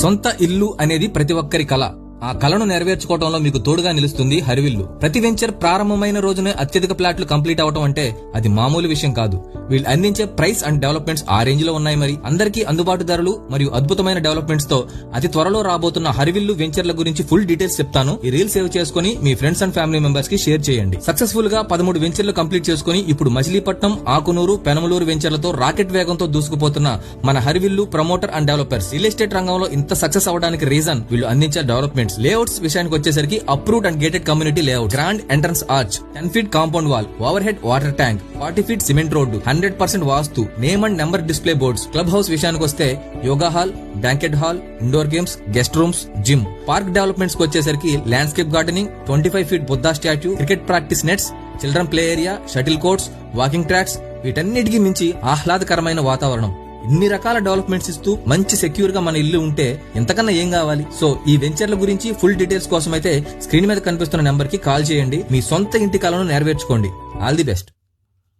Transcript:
సొంత ఇల్లు అనేది ప్రతి ఒక్కరి కళ ఆ కలను నెరవేర్చుకోవడంలో మీకు తోడుగా నిలుస్తుంది హరివిల్లు. ప్రతి వెంచర్ ప్రారంభమైన రోజునే అత్యధిక ప్లాట్లు కంప్లీట్ అవడం అంటే అది మామూలు విషయం కాదు. వీళ్ళు అందించే ప్రైస్ అండ్ డెవలప్మెంట్స్ ఆ రేంజ్లో ఉన్నాయి మరి. అందరికీ అందుబాటు ధరలు మరియు అద్భుతమైన డెవలప్మెంట్స్తో అతి త్వరలో రాబోతున్న హరివిల్లు వెంచర్ల గురించి ఫుల్ డీటెయిల్స్ చెప్తాను. ఈ రీల్ సేవ్ చేసుకుని మీ ఫ్రెండ్స్ అండ్ ఫ్యామిలీ మెంబర్స్కి షేర్ చేయండి. సక్సెస్ఫుల్గా పదమూడు వెంచర్లు కంప్లీట్ చేసుకుని ఇప్పుడు మచిలీపట్నం ఆకునూరు పెనమలూరు వెంచర్లతో రాకెట్ వేగంతో దూసుకుపోతున్న మన Harivillu promoter and developers. Real estate రంగంలో ఇంత సక్సెస్ అవడానికి రీజన్ వీళ్ళు అందించే డెవలప్మెంట్ ఎలిమెంట్స్ లేఅవుట్స్ విషయానికి వచ్చేసరికి approved and gated community layout grand entrance arch ten feet compound wall over head water tank forty feet cement road hundred percent vastu name and number display boards club house విషయానికి వస్తే yoga hall banquet hall indoor games guest rooms gym park డెవలప్మెంట్స్కి వచ్చేసరికి landscape gardening twenty five feet Buddha statue cricket practice nets children play area shuttle courts walking tracks వీటన్నిటికీ మించి ఆహ్లాదకరమైన వాతావరణం. ఇన్ని రకాల developments ఇస్తూ మంచి సెక్యూర్గా మన ఇల్లు ఉంటే ఎంతకన్నా ఏం కావాలి? సో ఈ వెంచర్ల గురించి ఫుల్ డీటెయిల్స్ కోసం అయితే స్క్రీన్ మీద కనిపిస్తున్న నెంబర్కి కాల్ చేయండి. మీ సొంత ఇంటి కలను నెరవేర్చుకోండి. All the best